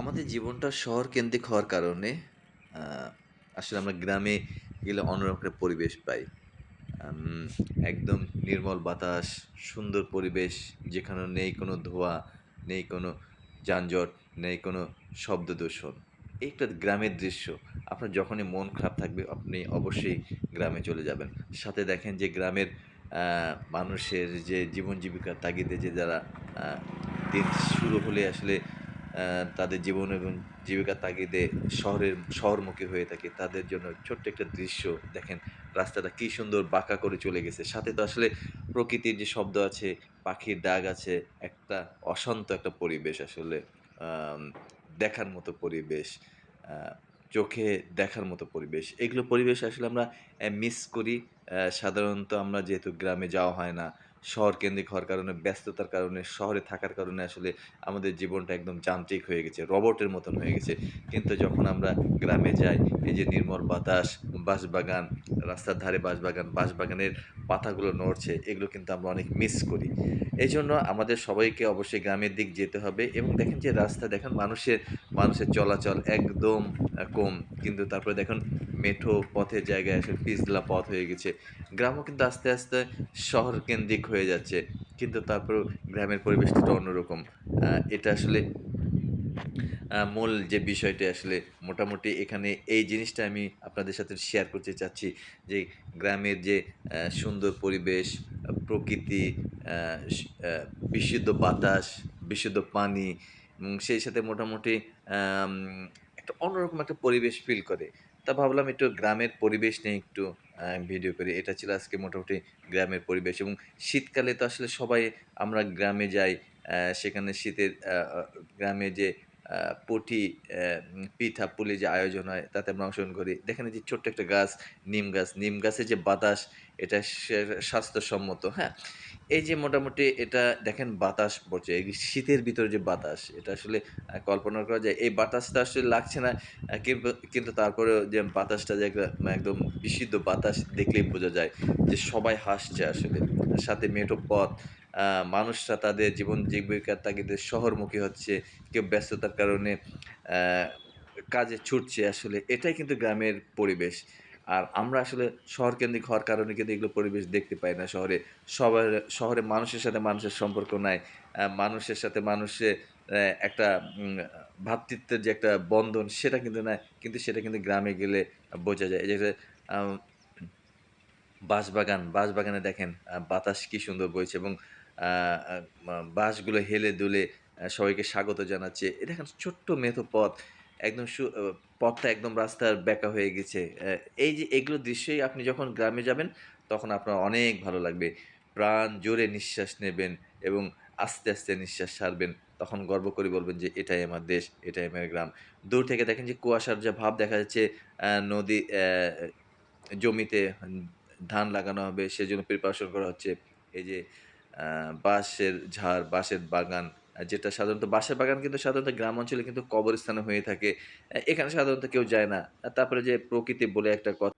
আমাদের জীবনটা শহর কেন্দ্রিক হওয়ার কারণে আসলে আমরা গ্রামে গেলে অন্যরকম একটা পরিবেশ পাই। একদম নির্মল বাতাস, সুন্দর পরিবেশ যেখানে নেই কোনো ধোঁয়া, নেই কোনো যানজট, নেই কোনো শব্দদূষণ। এই একটা গ্রামের দৃশ্য। আপনার যখনই মন খারাপ থাকবে আপনি অবশ্যই গ্রামে চলে যাবেন। সাথে দেখেন যে গ্রামের মানুষের যে জীবন জীবিকার তাগিদে যে যারা দিন শুরু হলে আসলে তাদের জীবন এবং জীবিকার তাগিদে শহরের শহরমুখী হয়ে থাকে। তাদের জন্য ছোট্ট একটা দৃশ্য দেখেন রাস্তাটা কি সুন্দর বাঁকা করে চলে গেছে। সাথে তো আসলে প্রকৃতির যে শব্দ আছে, পাখির ডাক আছে, একটা অশান্ত একটা পরিবেশ আসলে দেখার মতো পরিবেশ। চোখে দেখার মতো পরিবেশ। এগুলো পরিবেশ আসলে আমরা মিস করি। সাধারণত আমরা যেহেতু গ্রামে যাওয়া হয় না। শহর কেন্দ্রিক হওয়ার কারণে, ব্যস্ততার কারণে, শহরে থাকার কারণে আসলে আমাদের জীবনটা একদম যান্ত্রিক হয়ে গেছে। রবটের মতন হয়ে গেছে। কিন্তু যখন আমরা গ্রামে যাই, এই যে নির্মল বাতাস, বাঁশবাগান, রাস্তার ধারে বাঁশবাগান, বাঁশবাগানের পাতাগুলো নড়ছে, এগুলো কিন্তু আমরা অনেক মিস করি। এই জন্য আমাদের সবাইকে অবশ্যই গ্রামের দিক যেতে হবে এবং দেখেন যে রাস্তা দেখেন মানুষের মানুষের চলাচল একদম কম। কিন্তু তারপরে দেখুন মেঠো পথের জায়গায় আসলে পিচঢালা পথ হয়ে গেছে। গ্রামও কিন্তু আস্তে, আস্তে শহর কেন্দ্রিক হয়ে যাচ্ছে। কিন্তু তারপরেও গ্রামের পরিবেশটা অন্যরকম। এটা আসলে মূল যে বিষয়টি আসলে মোটামুটি এখানে এই জিনিসটা আমি আপনাদের সাথে শেয়ার করতে চাচ্ছি যে গ্রামের যে সুন্দর পরিবেশ, প্রকৃতি, বিশুদ্ধ বাতাস, বিশুদ্ধ পানি এবং সেই সাথে মোটামুটি একটা অন্যরকম একটা পরিবেশ ফিল করে। তা ভাবলাম একটু গ্রামের পরিবেশ নিয়ে একটু ভিডিও করি। এটা ছিল আজকে মোটামুটি গ্রামের পরিবেশ এবং শীতকালে তো আসলে সবাই আমরা গ্রামে যাই। সেখানে শীতের গ্রামে যে পুঁটি পিঠা পুলি যে আয়োজন হয় তাতে আমরা অংশগ্রহণ করি। দেখেন যে ছোট্ট একটা গাছ, নিম গাছ, নিম গাছের যে বাতাস এটা স্বাস্থ্যসম্মত, হ্যাঁ? এই যে মোটামুটি এটা দেখেন বাতাস পড়ছে। এই শীতের ভিতরে যে বাতাস এটা আসলে কল্পনা করা যায়। এই বাতাসটা আসলে লাগছে না কিন্ত কিন্তু তারপরেও যে বাতাসটা যে একদম বিশুদ্ধ বাতাস দেখলেই বোঝা যায় যে সবাই হাসছে আসলে। সাথে মেঠো পথ, মানুষরা তাদের জীবন জীবিকার তাগিদে শহরমুখী হচ্ছে। কেউ ব্যস্ততার কারণে কাজে ছুটছে আসলে। এটাই কিন্তু গ্রামের পরিবেশ। আর আমরা আসলে শহরকেন্দ্রিক হওয়ার কারণে কিন্তু এগুলো পরিবেশ দেখতে পাই না শহরে। সবার শহরে মানুষের সাথে মানুষের সম্পর্ক নাই। মানুষের সাথে মানুষের একটা ভ্রাতৃত্বের যে একটা বন্ধন সেটা কিন্তু নাই। কিন্তু সেটা কিন্তু গ্রামে গেলে বোঝা যায়। এই যে আম বাঁশবাগান, বাঁশবাগানে দেখেন বাতাস কি সুন্দর বইছে এবং বাঁশগুলো হেলে দুলে সবাইকে স্বাগত জানাচ্ছে। এটা এখন ছোট্ট মেঠো পথ একদম পথটা একদম রাস্তার বেঁকা হয়ে গেছে। এই যে এগুলো দৃশ্যই আপনি যখন গ্রামে যাবেন তখন আপনার অনেক ভালো লাগবে। প্রাণ জোরে নিঃশ্বাস নেবেন এবং আস্তে, আস্তে নিঃশ্বাস ছাড়বেন। তখন গর্ব করে বলবেন যে এটাই আমার দেশ, এটাই আমার গ্রাম। দূর থেকে দেখেন যে কুয়াশার যে ভাব দেখা যাচ্ছে নদী জমিতে ধান লাগানো হবে সেজন্য প্রিপারেশন করা হচ্ছে। এই যে বাঁশের ঝাড়, বাঁশের বাগান যেটা সাধারণত বাসা বাগান কিন্তু সাধারণত গ্রাম অঞ্চলে কিন্তু কবরস্থানে হয়ে থাকে। এখানে সাধারণত কেউ যায় না। তারপরে যে প্রকৃতি বলে একটা কথা